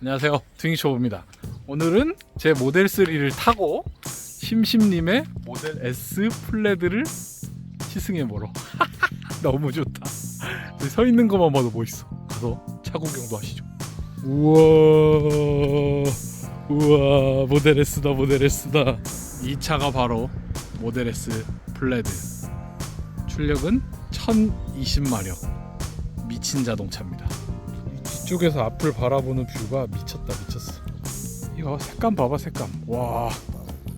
안녕하세요. 튜닝쇼입니다. 오늘은 제 모델 3를 타고 심심님의 모델 S 플레드를 시승해 보러. 너무 좋다. 서 있는 것만 봐도 멋있어. 가서 차 구경도 하시죠. 우와 우와 모델 S다 모델 S다. 이 차가 바로 모델 S 플레드. 출력은 1020마력. 미친 자동차입니다 뒤쪽에서 앞을 바라보는 뷰가 미쳤다 미쳤어. 이거 색감 봐봐 색감. 와.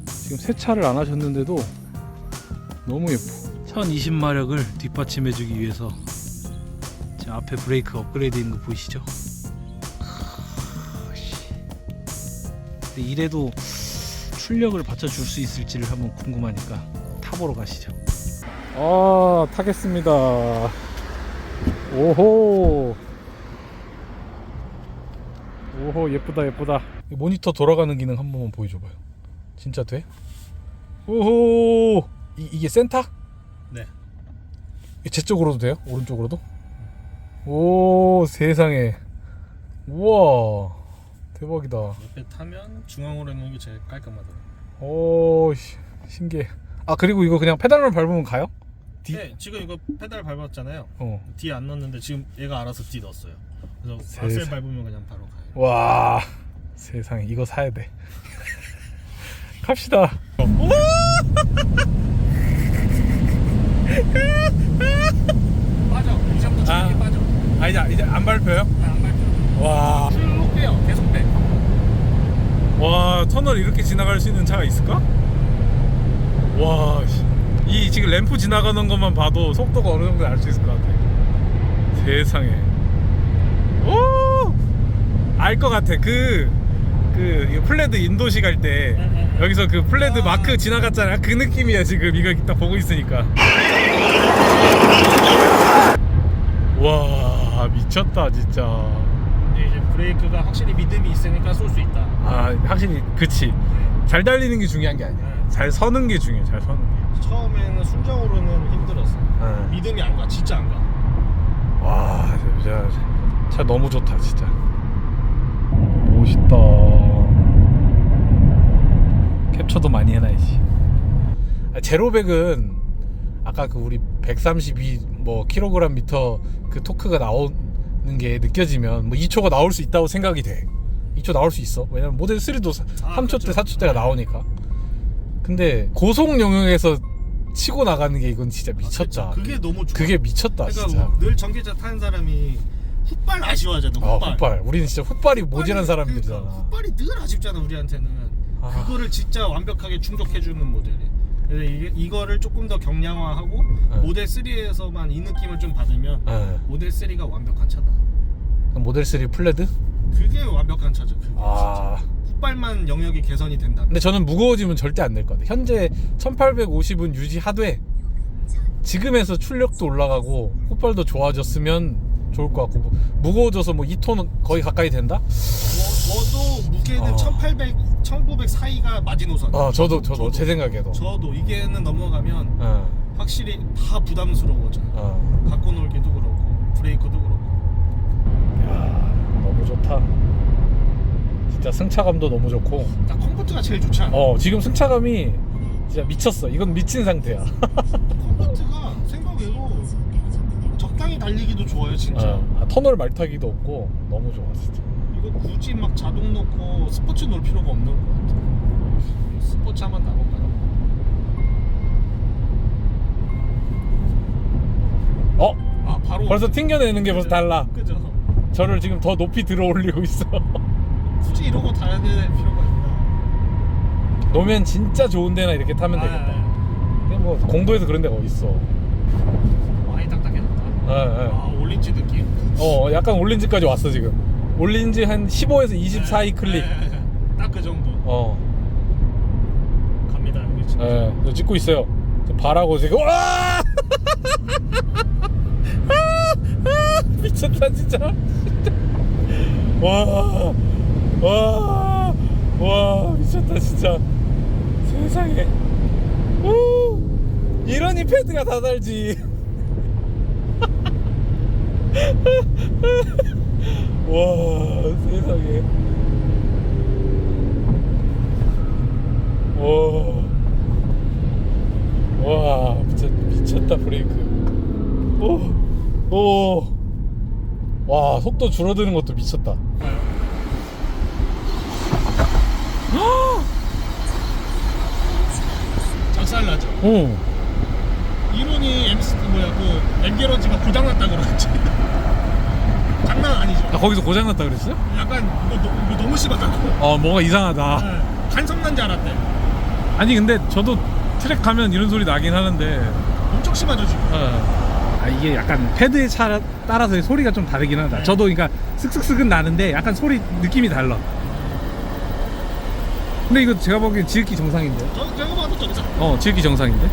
지금 세차를 안 하셨는데도 너무 예뻐. 1020마력을 뒷받침해주기 위해서 제 앞에 브레이크 업그레이드 있는 거 보이시죠? 크, 씨. 근데 이래도 출력을 받쳐줄 수 있을지를 한번 궁금하니까 타보러 가시죠. 아 타겠습니다. 오호 오호 예쁘다 예쁘다 이 모니터 돌아가는 기능 한 번만 보여줘봐요 진짜 돼? 오호 이, 이게 센터? 네. 제 쪽으로도 돼요? 오른쪽으로도? 오 세상에 우와 대박이다 옆에 타면 중앙으로 있는 게 제일 깔끔하더라고요. 오 씨, 신기해 아 그리고 이거 그냥 페달만 밟으면 가요? 뒤? 네, 지금 이거 페달 밟았잖아요. 어. D 안 넣었는데 지금 얘가 알아서 D 넣었어요. 그래서 세상. 악셀 밟으면 그냥 바로 가요. 와 세상에 이거 사야 돼 갑시다 빠져. 이제부터 아. 저기 빠져. 아 이제 이제 안 밟혀요? 안 밟혀. 와, 쭉 빼요. 계속 빼. 와 터널 이렇게 지나갈 수 있는 차가 있을까? 와, 씨. 이 지금 램프 지나가는 것만 봐도 속도가 어느 정도 알 수 있을 것 같아. 세상에. 오, 알 것 같아. 그, 그 플레드 인도시 갈 때 여기서 그 플레드 아. 마크 지나갔잖아. 그 느낌이야 지금 이거 딱 보고 있으니까. 와, 미쳤다 진짜. 근데 이제 브레이크가 확실히 믿음이 있으니까 쏠 수 있다. 아 확실히 그치 잘 달리는 게 중요한 게 아니야 네. 잘 서는 게 중요해 잘 서는 처음에는 순정으로는 힘들었어. 게 믿음이 안 가. 진짜 안 가. 와 진짜 차 너무 좋다 진짜 멋있다 캡처도 많이 해놔야지 아, 제로백은 아까 그 우리 132뭐 킬로그램 미터 그 토크가 나오는 게 느껴지면 뭐 2초가 나올 수 있다고 생각이 돼 2초 나올 수 있어 왜냐면 모델 3도 아, 3초 때 그렇죠. 4초 때가 나오니까 근데 고속 영역에서 치고 나가는 게 이건 진짜 미쳤다 그게 너무 좋아. 그게 미쳤다 그러니까 진짜 뭐늘 전기차 타는 사람이 훗발 아쉬워하잖아. 아 훗발. 훗발 우리는 진짜 훗발이 모자란 훗발이- 사람들이잖아 그러니까 훗발이 늘 아쉽잖아 우리한테는. 아. 그거를 진짜 완벽하게 충족해주는 모델이. 그래서 이게 이거를 조금 더 경량화하고 네. 모델 3에서만 이 느낌을 좀 받으면 예. 모델 3가 완벽한 차다. 그럼 모델 3 플레드? 그게 완벽한 차죠. 그게 아 훗발만 영역이 개선이 된다. 근데 저는 무거워지면 절대 안 될 것 같아요 현재 1850은 유지하되 지금에서 출력도 올라가고 훗발도 좋아졌으면 좋을 것 같고 뭐 무거워져서 뭐 2톤 거의 가까이 된다? 저 도 무게는 어. 1800, 1900 사이가 마지노선. 아 저도 저도 제 생각에도 저도 이게는 넘어가면 어, 확실히 다 부담스러워져. 어. 갖고 놀기도 그렇고 브레이크도 그렇고. 야 너무 좋다 진짜 승차감도 너무 좋고 딱 컴포트가 제일 좋지 않아? 어 지금 승차감이 진짜 미쳤어 이건 미친 상태야 컴포트가 생각외로 적당히 달리기도 좋아요 진짜. 어, 아, 터널 말타기도 없고 너무 좋아 진짜 이거 굳이 막 자동 넣고 스포츠 넣을 필요가 없는 것 같아. 스포츠 한번 나볼까요? 어? 아 바로 벌써 튕겨내는 게 벌써 달라 그죠? 저를 지금 더 높이 들어 올리고 있어 굳이 이러고 타야 될 필요가 있나? 노면 진짜 좋은 데나 이렇게 타면 되겠다 근데 뭐 공도에서 그런 데가 어딨어 많이 딱딱해졌다. 예, 예. 아 올린지 느낌. 어 약간 올린지까지 왔어 지금 올린지 한 15에서 20 사이 클릭 딱 그 정도. 어 갑니다 여기 진짜. 예, 저 찍고 있어요 저 발하고 지금 와 미쳤다 진짜 와, 와, 와, 미쳤다 진짜. 세상에. 우, 이러니 패드가 다 달지. 와 세상에. 와 와 미쳤, 미쳤다 브레이크. 오오와 속도 줄어드는 것도 미쳤다 작살나죠. 어 이론이 MC 뭐야 그 엠게러지가 고장났다 그러지. 장난 아니죠. 아, 거기서 고장났다 그랬어요? 약간 이거, 너, 이거 너무 심하다고. 어 뭐가 이상하다 네. 간섭난 줄 알았대. 아니 근데 저도 트랙 가면 이런 소리 나긴 하는데 엄청 심하죠 지금. 아 이게 약간 패드에 차, 따라서 소리가 좀 다르긴 하다. 네. 저도 그러니까 쓱쓱쓱은 나는데 약간 소리 느낌이 달라. 근데 이거 제가 보기엔 지읒기 정상인데. 저 제가 봐도 저기서 어, 지읒기 정상인데.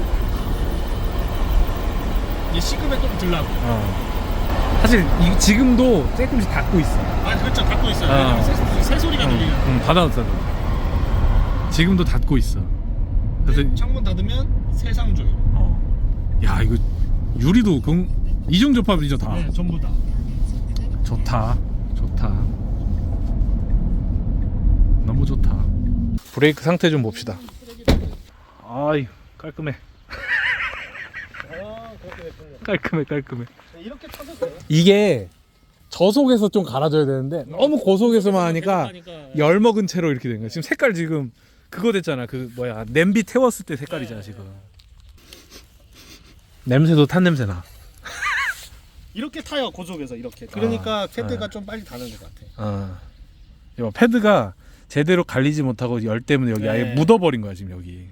이제 시급에 좀 들라고. 어. 사실 이, 지금도 조금씩 닫고 있어. 아 그렇죠 닫고 있어요. 아. 왜냐면 새, 새 소리가 들리니까. 응, 닫아놨어. 지금도 닫고 있어. 그래서 창문 닫으면 세상 조용. 어. 야 이거 유리도 그 이중 접합이죠 다. 네 전부 다. 좋다 좋다 너무 좋다 브레이크 상태 좀 봅시다 아이 깔끔해 아. 깔끔해 깔끔해 이렇게 타도 돼요. 이게 저속에서 좀 갈아줘야 되는데 너무 고속에서만 하니까 열 먹은 채로 이렇게 된 거야 지금 색깔 지금 그거 됐잖아 그 뭐야 냄비 태웠을 때 색깔이잖아 지금 냄새도 탄 냄새 나 이렇게 타요 고속에서 이렇게. 그러니까 아, 패드가 네. 좀 빨리 다는 것 같아. 어. 이거 패드가 제대로 갈리지 못하고 열 때문에 여기 아예 네. 묻어버린 거야 지금 여기.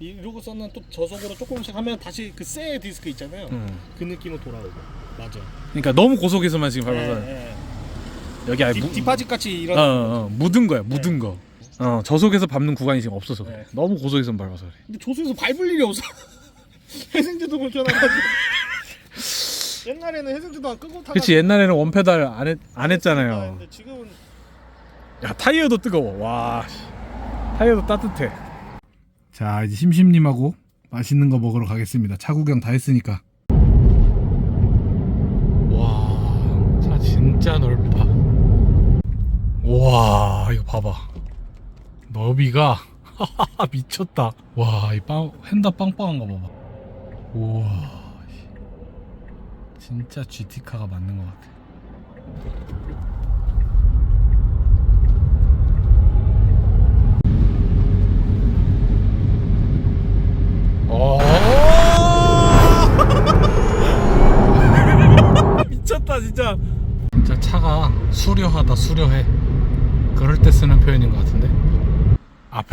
이러고서는 또 저속으로 조금씩 하면 다시 그 새 디스크 있잖아요. 음. 그 느낌으로 돌아오고. 맞아. 그러니까 너무 고속에서만 지금 밟아서 네, 여기 아예 네. 무, 뒷- 뒷바지 같이 이런. 어, 어, 묻은 거야 묻은 거. 어 저속에서 밟는 구간이 지금 없어서 그래. 네. 너무 고속에서 밟아서 그래. 근데 조수에서 밟을 일이 없어. 해생제도 불편하가지고. 옛날에는 해생제도 안 끄고 타가. 그치 옛날에는 원페달 안, 했, 안 했잖아요. 지금은 야 타이어도 뜨거워. 와 씨. 타이어도 따뜻해. 자 이제 심심님하고 맛있는 거 먹으러 가겠습니다. 차 구경 다 했으니까. 와차 진짜 넓다. 와 이거 봐봐. 너비가 미쳤다. 와이 빵 핸다 빵빵한 거 봐봐. 우와 씨. 진짜 GT카가 맞는 것 같아.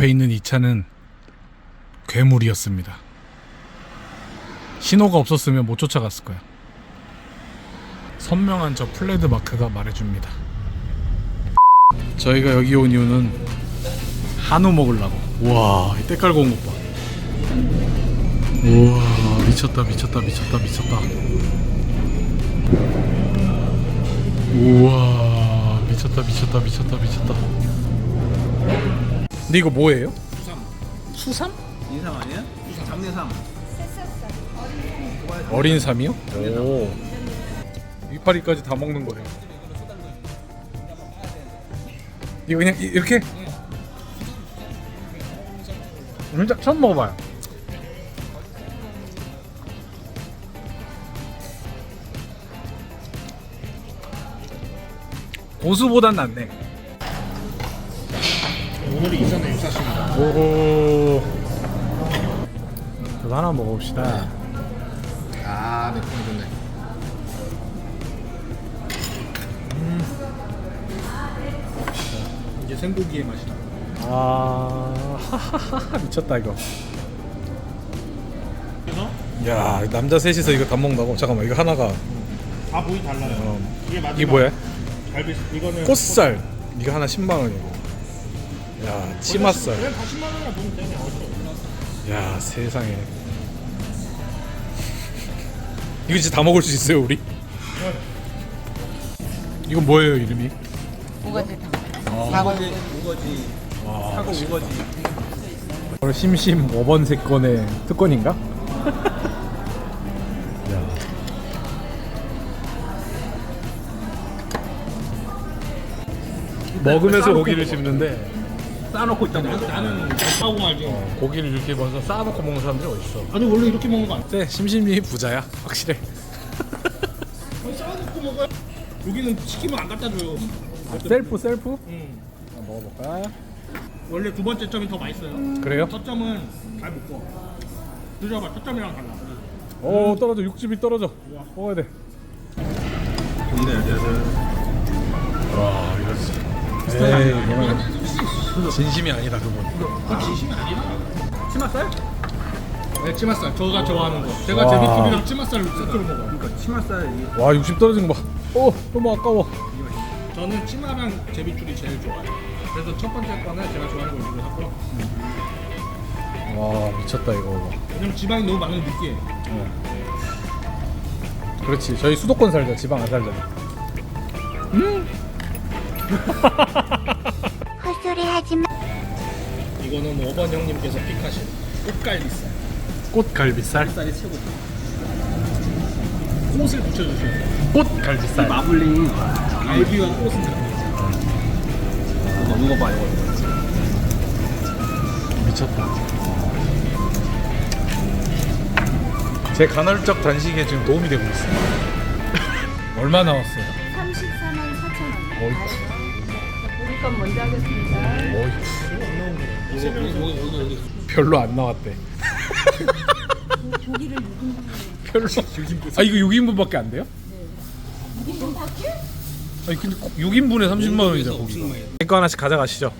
앞에 있는 이 차는 괴물이었습니다. 신호가 없었으면 못 쫓아갔을 거야. 선명한 저 플레드 마크가 말해줍니다. 저희가 여기 온 이유는 한우 먹으려고. 와, 이 때깔고 온 것 봐. 우와 미쳤다 미쳤다 미쳤다 미쳤다 우와 미쳤다 미쳤다 미쳤다 미쳤다 근데 이거 뭐예요? 수삼? 인삼 아니야? 장례삼. 어린 삼이요? 오 이파리까지 다 먹는 거예요 이거 그냥 이- 이렇게? 진짜 처음 먹어봐요 고수보단 낫네 오늘이 이전에 유사십니다. 오호 그거 하나 먹어봅시다 아, 네, 좋네, 좋네. 이제 생고기의 맛이다. 아 하하하 미쳤다 이거 그래서 야 남자 셋이서 이거 다 먹는다고? 잠깐만 이거 하나가 다 보이 달라요. 어, 이게 마지막. 이게 뭐야? 갈비 이거는 꽃살 이거 하나 10만 원이고 야 치맛살 그냥 다 10만 원이나 보면 되네. 어디서? 야 세상에 이거 진짜 다 먹을 수 있어요 우리? 이건 뭐예요 이름이? 우거지탕. 우거지, 우거지, 사고 우거지. 오늘 심심 5번 세건의 특권인가? 야. 먹으면서 고기를 씹는데 싸놓고 말이야. 나는 하고 말지. 고기를 이렇게 먼저 쌓아놓고 먹는 사람들이 어딨어 아니 원래 이렇게 먹는 거 아니야? 네 심심이 부자야 확실해 아니 싸놓고 먹어요. 여기는 시키면 안 갖다 줘요. 셀프 셀프? 응. 먹어볼까? 원래 두 번째 점이 더 맛있어요. 그래요? 첫 점은 잘못 구워. 드셔봐. 첫 점이랑 달라. 오 떨어져 육즙이 떨어져 먹어야 돼 좋네, 와 이거지 에이 이거는 진심이 아니다 그분 그거 진심이 아니야. 치맛살? 네, 치맛살. 저가 좋아하는 거. 제가 와. 제비밥이랑 치맛살을 세트로 먹어요. 그러니까 치맛살 이와 육즙 떨어진 거봐 오 너무 아까워 저는 치마랑 제비줄이 제일 좋아요. 그래서 첫 번째 거는 제가 좋아하는 걸 이거 하고요. 와 미쳤다 이거 왜냐면 지방이 너무 많은 느끼해. 그렇지 저희 수도권 살자 지방 안 살잖아 헛소리 하지 마. 이거는 5번 형님께서 픽하신 꽃갈비살. 꽃갈비살 쌀이 최고. 꽃을 붙여주셔야 돼요. 꽃갈비살 마블링 갈비와 꽃은 들어가요. 거 봐, 이거. 미쳤다 제 간헐적 단식에 지금 도움이 되고 있어요 얼마 나왔어요? 34만 4천 원. 어이쿠 건 먼저 하겠습니다. 별로 안 나왔대 고기를 6인분. 별로 아 이거 6인분밖에 안 돼요? 6인분 밖에? 아니 근데 6인분에 30만 원이잖아 고기가 이거 하나씩 가져가시죠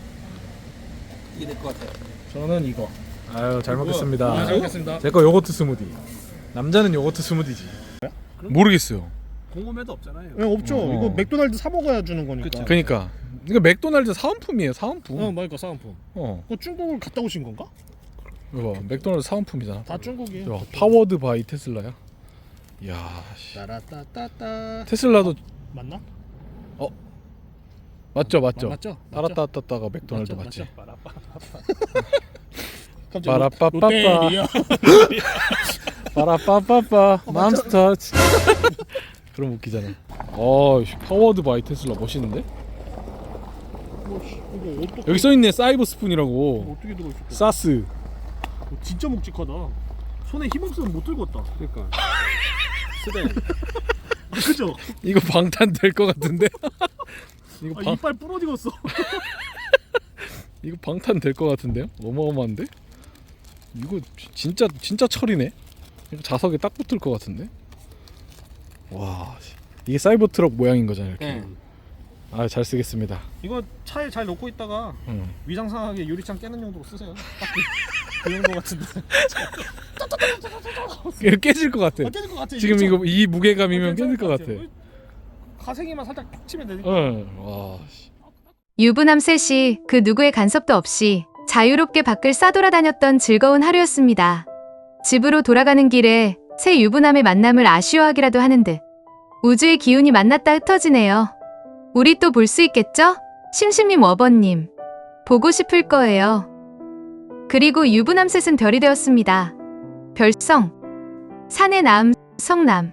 이게 될 것 같아. 저는 이거 아유 잘 먹겠습니다 네, 잘 먹겠습니다. 제 거 요거트 스무디 남자는 요거트 스무디지 모르겠어요 궁금해도 없잖아요. 네, 없죠. 어. 이거 맥도날드 사 먹어야 주는 거니까. 그러니까 이거 맥도날드 사은품이에요 사은품 어, 맞으니까 사은품. 어 그 중국을 갔다 오신 건가? 이거 봐 맥도날드 사은품이잖아 다 중국이에요. 이거 봐, 파워드 바이 테슬라야 이야 씨. 따라따따따. 테슬라도 맞나? 맞죠 맞죠 맞죠? 따랐다 땄다가 맥도날드 맞지 갑자기 빠라빠빠빠. 롯데리아. 빠라빠빠빠 맘스터치 그럼 웃기잖아 어 파워드 바이 테슬라 멋있는데 뭐, 씨, 이거 어떻게 여기 써있네 사이버 스푼이라고 어떻게 들어있어? 사스 어, 진짜 묵직하다. 손에 힘없으면 못 들고 왔다. 그러니까. 쓰대. 아, 그죠? 이거 방탄 될 것 같은데 이거 아, 방 이빨 부러지겠어. 이거 방탄 될 것 같은데요 어마어마한데 이거 지- 진짜 진짜 철이네 이거 자석에 딱 붙을 것 같은데 와 씨. 이게 사이버 트럭 모양인 거잖아 이렇게 네. 아잘 쓰겠습니다 이거 차에 잘 놓고 있다가 응. 위장상하게 유리창 깨는 용도로 쓰세요. 딱 그- 그 정도 같은데. 이거 깨질 것 같아 아, 깨질 것 같아. 지금. 이거 이 무게감이면 아, 깨질 것 같아. 가생이만 살짝 탁 치면 되니까. 응와 유부남 셋이 그 누구의 간섭도 없이 자유롭게 밖을 싸돌아다녔던 즐거운 하루였습니다. 집으로 돌아가는 길에 새 유부남의 만남을 아쉬워하기라도 하는 듯 우주의 기운이 만났다 흩어지네요. 우리 또 볼 수 있겠죠? 심심님 워버님. 보고 싶을 거예요. 그리고 유부남 셋은 별이 되었습니다. 별성. 산의 남, 성남.